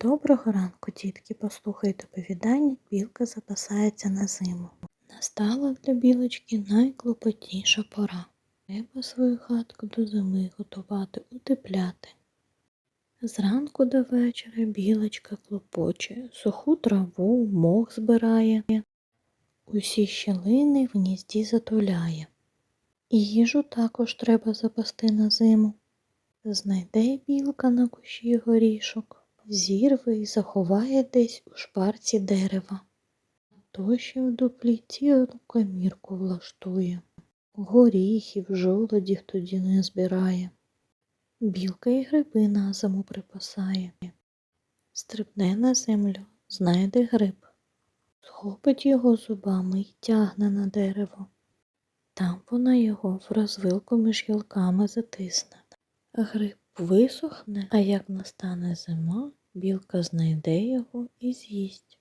Доброго ранку, дітки, послухайте оповідання Білка запасається на зиму. Настала для білочки найклопотніша пора. Треба свою хатку до зими готувати, утепляти. Зранку до вечора білочка клопоче, суху траву, мох збирає, усі щілини в гнізді затуляє. Їжу також треба запасти на зиму. Знайде білка на кущі горішок, зірве і заховає десь у шпарці дерева. То ще в дуплі цілу комірку влаштує. Горіхів, жолодів тоді не збирає. Білка і гриби на зиму припасає. Стрибне на землю, знайде гриб. Схопить його зубами й тягне на дерево. Там вона його в розвилку між гілками затисне. Гриб висохне, а як настане зима, білка знайде його і з'їсть.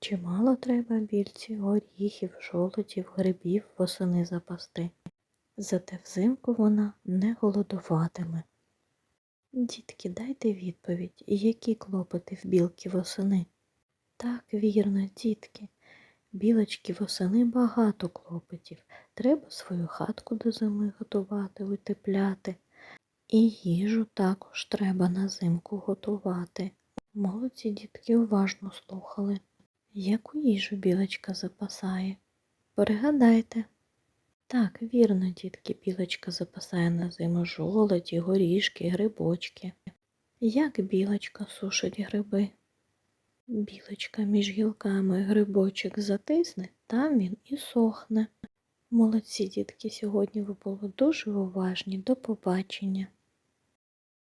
Чимало треба більці горіхів, жолудів, грибів восени запасти. Зате взимку вона не голодуватиме. Дітки, дайте відповідь, які клопоти в білки восени? Так, вірно, дітки. Білочки восени багато клопотів. Треба свою хатку до зими готувати, утепляти. І їжу також треба на зимку готувати. Молодці дітки уважно слухали. Яку їжу білочка запасає? Пригадайте. Так, вірно, дітки, білочка запасає на зиму жолоді, горішки, грибочки. Як білочка сушить гриби? Білочка між гілками грибочок затисне, там він і сохне. Молодці, дітки, сьогодні ви були дуже уважні. До побачення.